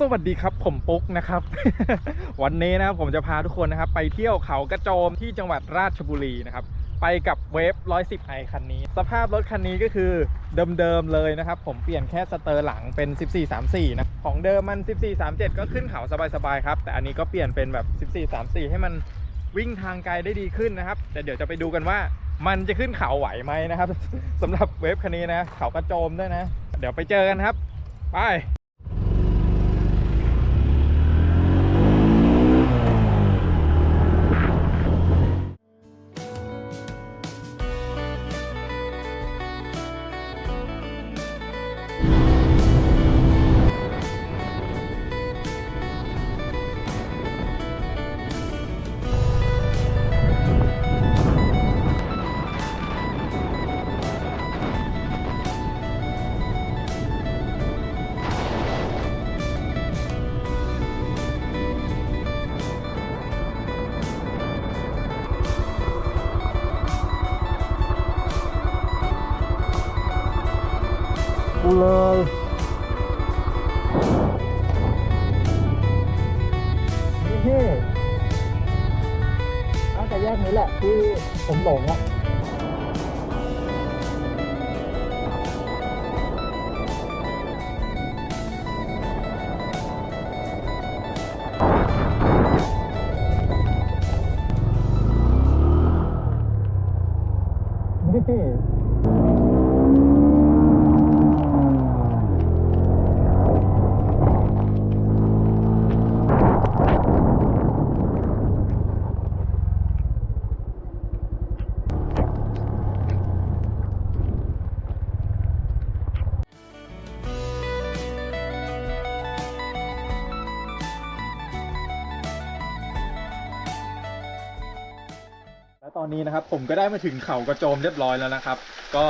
สวัสดีครับผมปุ๊กนะครับ วันนี้นะครับผมจะพาทุกคนนะครับ ไปเที่ยวเขากระโจมที่จังหวัดราชบุรีนะครับ ไปกับเวฟ 110ไอคันนี้ สภาพรถคันนี้ก็คือเดิมๆเลยนะครับ ผมเปลี่ยนแค่สเตอร์หลังเป็น 1434 นะ ของเดิมมัน 1437 ก็ขึ้นเขาสบายๆครับ แต่อันนี้ก็เปลี่ยนเป็นแบบ 1434 ให้มันวิ่งทางไกลได้ดีขึ้นนะครับ แต่เดี๋ยวจะไปดูกันว่ามันจะขึ้นเขาไหวไหมนะครับสำหรับเวฟคันนี้นะเขากระโจมด้วยนะ เดี๋ยวไปเจอกันครับ ไป แยกนี้แหละที่ผมหลงอะ อนนี้นะครับผมก็ได้มาถึงเขากระโจมเรียบร้อยแล้วนะครับ ก็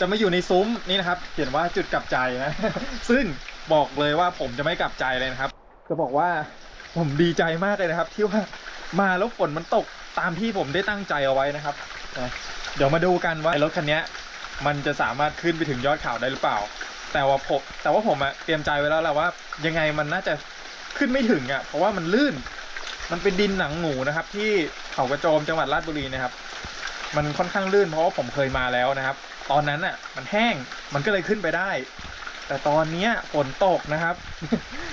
จะมาอยู่ในซุ้มนี่นะครับ เขียนว่าจุดกลับใจนะ ซึ่งบอกเลยว่าผมจะไม่กลับใจเลยนะครับ จะบอกว่าผมดีใจมากเลยนะครับ ที่ว่ามาแล้วฝนมันตกตามที่ผมได้ตั้งใจเอาไว้นะครับ เดี๋ยวมาดูกันว่ารถคันนี้มันจะสามารถขึ้นไปถึงยอดเขาได้หรือเปล่า แต่ว่าผมแต่ว่าผมอะเตรียมใจไว้แล้วแหละว่า ยังไงมันน่าจะขึ้นไม่ถึงอะเพราะว่ามันลื่น มันเป็นดินหนังหมูนะครับ ที่เขากระโจมจังหวัดราชบุรีนะครับ มันค่อนข้างลื่นเพราะว่าผมเคยมาแล้วนะครับ ตอนนั้นอะ มันแห้งมันก็เลยขึ้นไปได้ แต่ตอนเนี้ยฝนตกนะครับ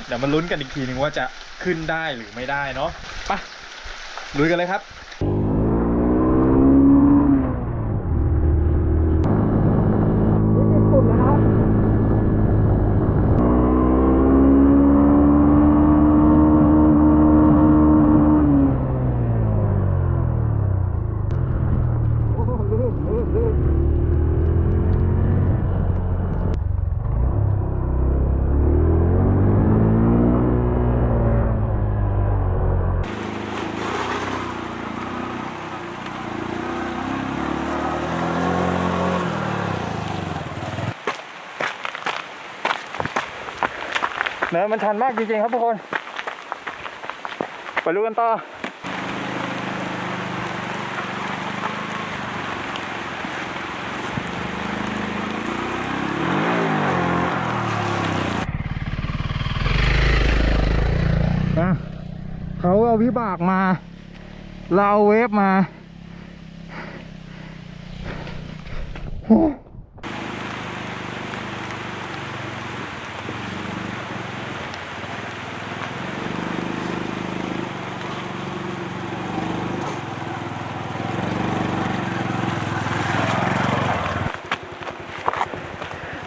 เดี๋ยวมาลุ้นกันอีกทีหนึ่งว่าจะขึ้นได้หรือไม่ได้เนาะไปลุยกันเลยครับ เนินมันชันมากจริงๆครับทุกคน ไปดูกันต่อเขาเอาวิบากมา เราเวฟมา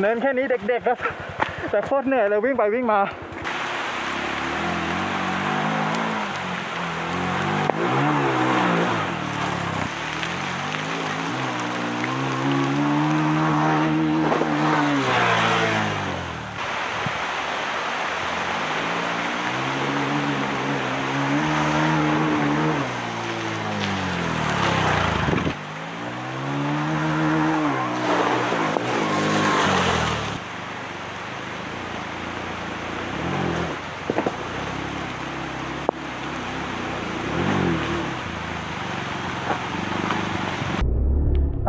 เนินแค่นี้เด็กๆครับ แต่โคตรเหนื่อยเลยวิ่งไปวิ่งมา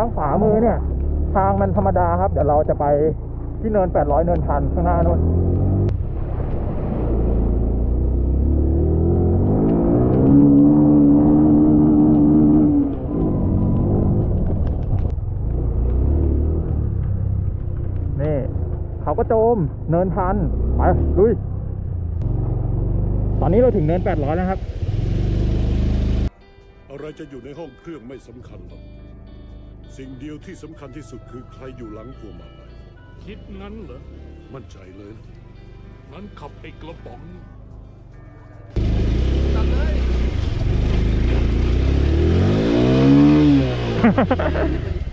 างขวามือเนี่ย ทางมันธรรมดาครับ เดี๋ยวเราจะไปที่เนิน 800 เนินพันข้างหน้านู้นนี่เขาก็โจมเนินพันไปลุย ตอนนี้เราถึงเนิน 800 แล้วครับ อะไรจะอยู่ในห้องเครื่องไม่สำคัญหรอก สิ่งเดียวที่สำคัญที่สุดคือใครอยู่หลังพวงมาลัยคิดงั้นเหรอ มั่นใจเลยนะงั้นขับไอ้กระป๋องติด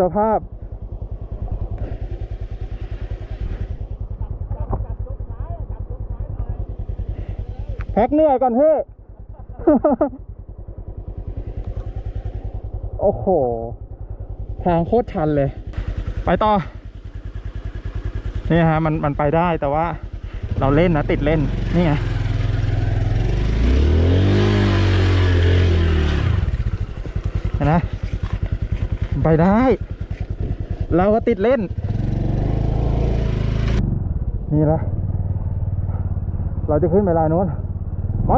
สภาพพักเหนื่อยก่อนเฮ้โอ้โหทางโคตรชันเลย ไปต่อ นี่ฮะ มันมันไปได้แต่ว่า เราเล่นนะ ติดเล่น นี่ไงเห็นไหม ไปได้ เราก็ติดเล่น นี่ละเราจะขึ้นไปลายโน้นไป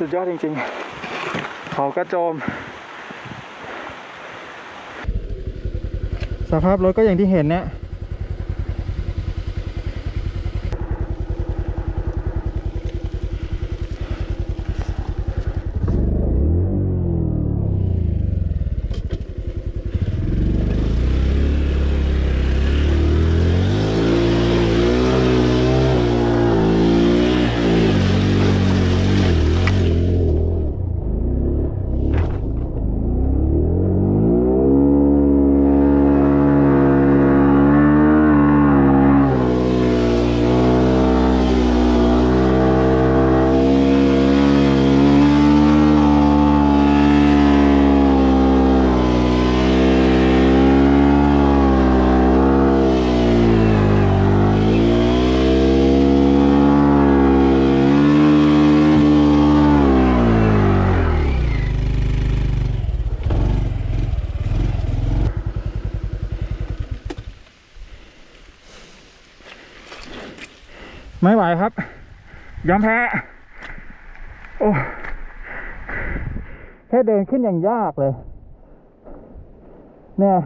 สุดยอดจริงๆ เขากระโจม สภาพรถก็อย่างที่เห็นเนี่ย ไม่ไหวครับ ยอมแพ้ โอ้แค่เดินขึ้นอย่างยากเลย เนี่ย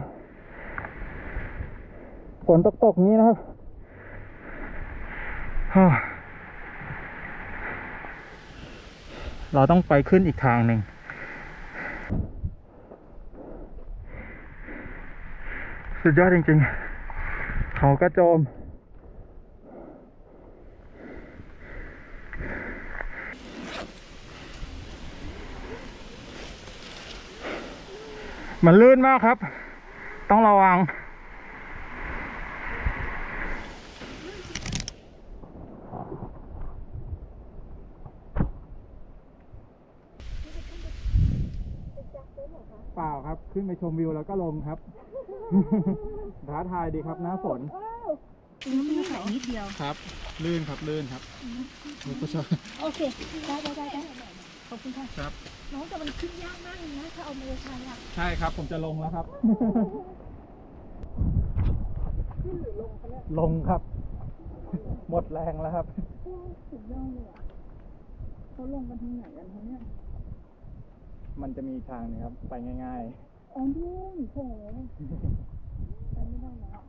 ฝนตกๆงี้นะครับเราต้องไปขึ้นอีกทางหนึ่ง สุดยอดจริงๆ เขากระโจม มันลื่นมากครับ ต้องระวัง เปล่าครับ ขึ้นไปชมวิวแล้วก็ลงครับ ท้าทายดีครับหน้าฝนน้ำมันใส่นิดเดียว ครับ ลื่นครับ ลื่นครับนี่ก็ชอบโอเค ได้ได้ได้ได้ข อบคุณค่ะครับ น้องแต่มันขึ้นยากมากเลยนะถ้าเอามือใช้อะใช่ครับ ผมจะลงแล้วครับลงครับ หมดแรงแล้วครับสุดยอดเลยอะเขาลงกันทางไหนกันคะเนี่ยมันจะมีทางนึงครับ ไปง่าย อ๋อนู่นโถไปไม่ได้แล้ว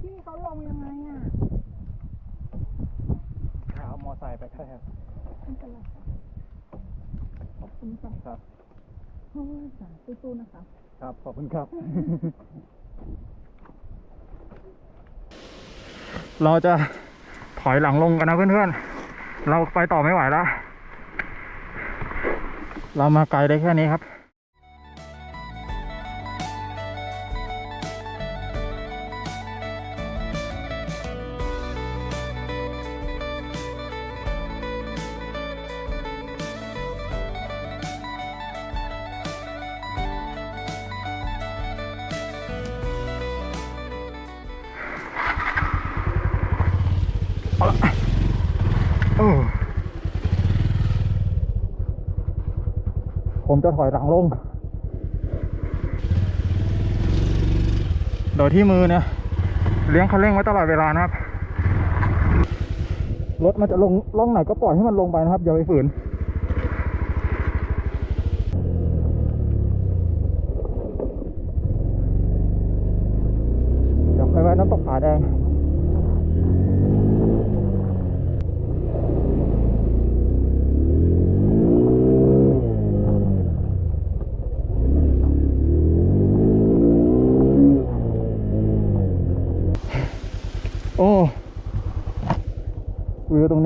พี่เขาลงยังไงอะ ๆขาเอามอไซค์ไปก็ได้ครับ ไม่เป็นไรค่ะ ขอบคุณค่ะครับโอ้ยสาธุสู้ๆนะคะ ครับ ขอบคุณครับ เราจะถอยหลังลงกันนะเพื่อนๆ เราไปต่อไม่ไหวแล้ว เรามาไกลได้แค่นี้ครับ จะถอยหลังลง โดยที่มือเนี่ยเลี้ยงคันเร่งไว้ตลอดเวลานะครับ รถมันจะลงล่องไหนก็ปล่อยให้มันลงไปนะครับ อย่าไปฝืน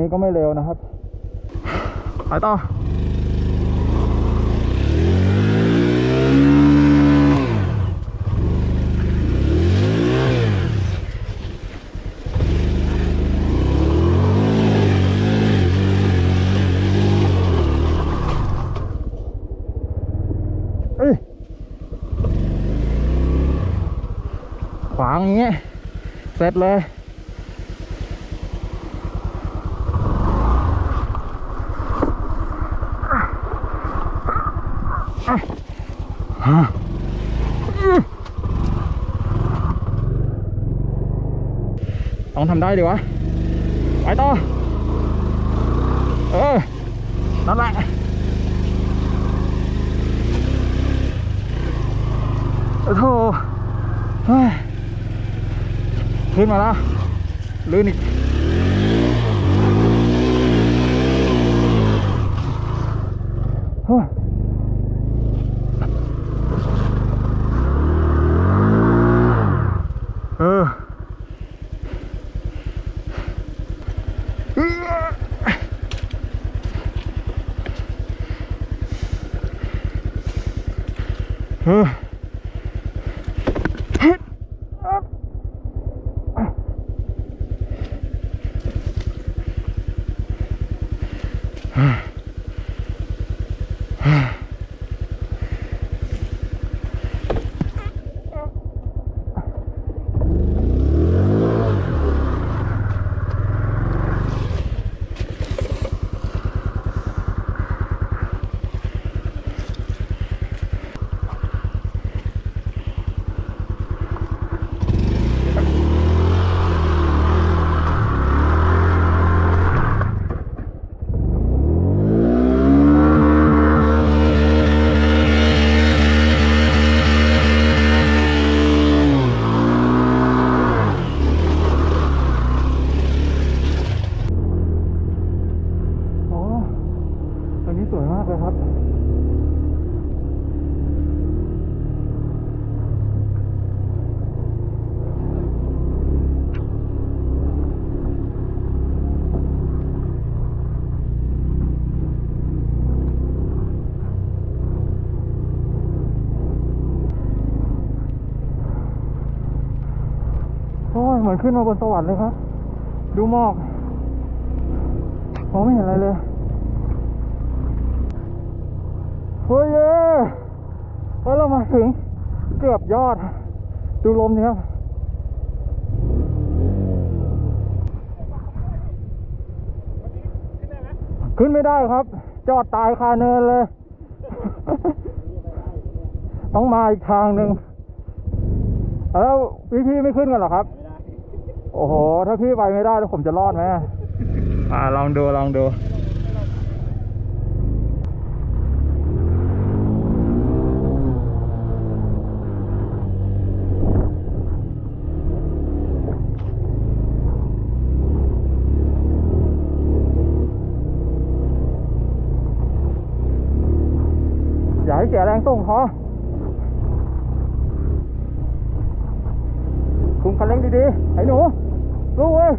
นี้ก็ไม่เร็วนะครับไปต่อเอ้ยขวางอย่างเงี้ยเสร็จเลย ต้องทำได้ดิวะ ไปต่อ เออ นั่นแหละโอ้โหเฮ้ยขึ้นมาแล้ว ลื่นอีก มือนขึ้นมาบนสวรรค์เลยครับ ดูหมอกมองไม่เห็นอะไรเลยเฮ้ยเย้แล้วเรามาถึงเกือบยอด ดูลมสิครับขึ้นไม่ได้ครับ จอดตายคาเนินเลย ต้องมาอีกทางหนึ่งแล้วพี่พี่ไม่ขึ้นกันหรอครับ โอ้โห ถ้าพี่ไปไม่ได้แล้วผมจะรอดไหมอ่าลองดูลองดูอย่าให้เสียแรงส่งพอ ดีๆไอ้หนูสู้เว้ย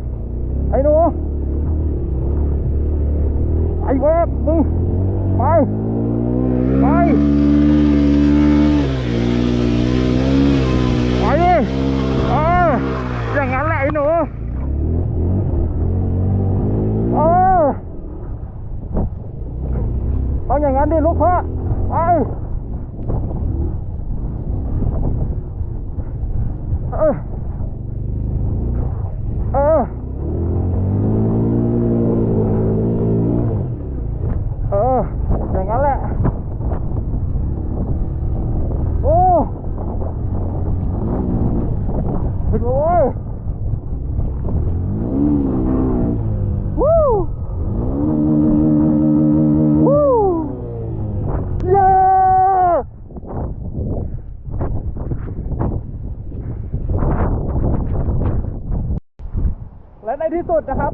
ที่สุดนะครับ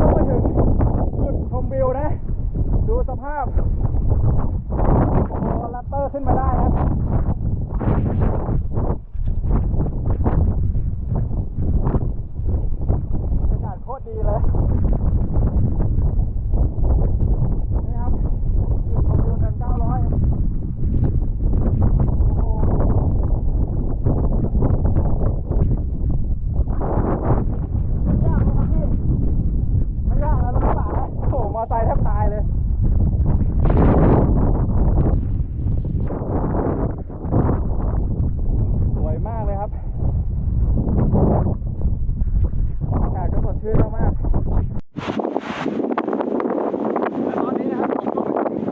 ก็มาถึงจุดชมวิวนะ ดูสภาพ โอ้โหแรปเตอร์ขึ้นมาได้นะ บรรยากาศโคตรดีเลย นี่ครับจุดชมวิวเงิน900โอ้โห ไม่ยากเลยครับพี่ไม่ยากแล้วรถกระบะนะโอ้โหมอไซค์แทบตายเลย สวยมากเลยครับ อากาศก็สดชื่นมากๆและตอนนี้นะครับผมก็มาถึง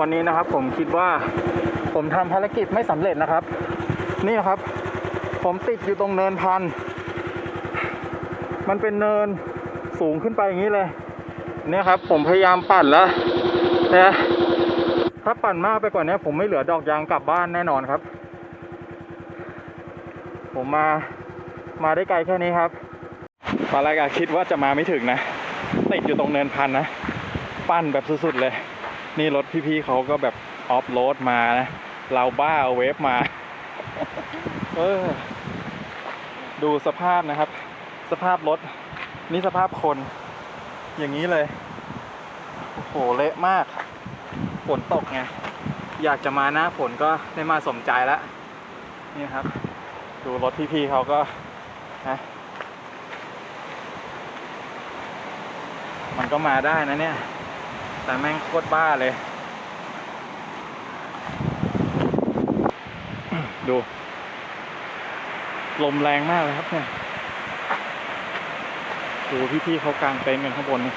วันนี้นะครับ ผมคิดว่าผมทำภารกิจไม่สำเร็จนะครับ นี่นครับ ผมติดอยู่ตรงเนินพัน มันเป็นเนินสูงขึ้นไปอย่างนี้เลย เนี่ยครับ ผมพยายามปั่นแล้วนะถ้าปั่นมากไปกว่านี้ผมไม่เหลือดอกยางกลับบ้านแน่นอนครับ ผมมามาได้ไกลแค่นี้ครับตอนแรกคิดว่าจะมาไม่ถึงนะ ติดอยู่ตรงเนินพันนะ ปั้นแบบสุดๆเลย นี่รถพี่ๆเขาก็แบบออฟโรดมานะ เราบ้าเอาเวฟมา เออ ดูสภาพนะครับ สภาพรถ นี่สภาพคน อย่างนี้เลย โอ้โห เละมาก ฝนตกไง อยากจะมาหน้าฝนก็ได้มาสมใจแล้ว นี่ครับ ดูรถพี่ๆเขาก็นะมันก็มาได้นะเนี่ย แต่แม่งโคตรบ้าเลย ดู ลมแรงมากเลยครับเนี่ย ดูพี่ๆเขากางเต็นท์กันข้างบนนี่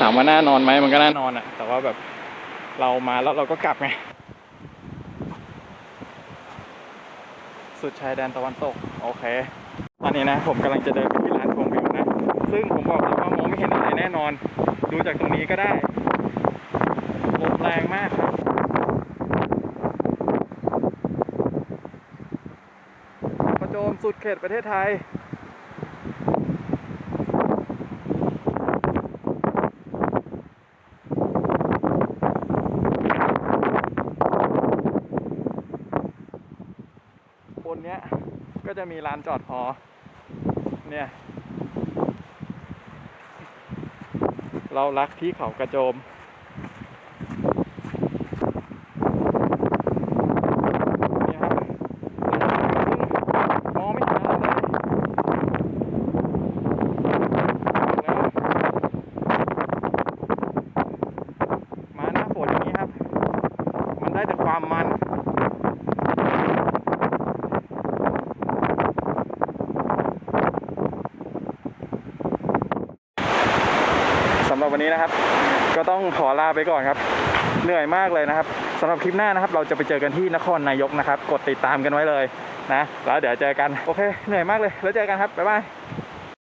ถามว่าน่านอนไหมมันก็น่านอนอะแต่ว่าแบบเรามาแล้วเราก็กลับไง สุดชายแดนตะวันตก โอเค ตอนนี้นะผมกำลังจะเดินไปที่ร้านชมวิวนะ ซึ่งผมบอกเลยว่ามองไม่เห็นอะไรแน่นอน ดูจากตรงนี้ก็ได้ลมแรงมากครับประโจมสุดเขตประเทศไทยบนเนี้ยก็จะมีลานจอดพอ เนี่ย เรารักที่เขากระโจม เนี่ยครับมองไม่เห็นอะไรเลยแล้วมาหน้าฝนอย่างนี้ครับ มันได้แต่ความมัน สำหรับวันนี้นะครับ ก็ต้องขอลา ไปก่อนครับ เหนื่อยมากเลยนะครับสำหรับคลิปหน้านะครับ เราจะไปเจอกันที่นครนายกนะครับ กดติดตามกันไว้เลยนะ แล้วเดี๋ยวเจอกัน โอเค เหนื่อยมากเลย แล้วเจอกันครับ บ๊ายบาย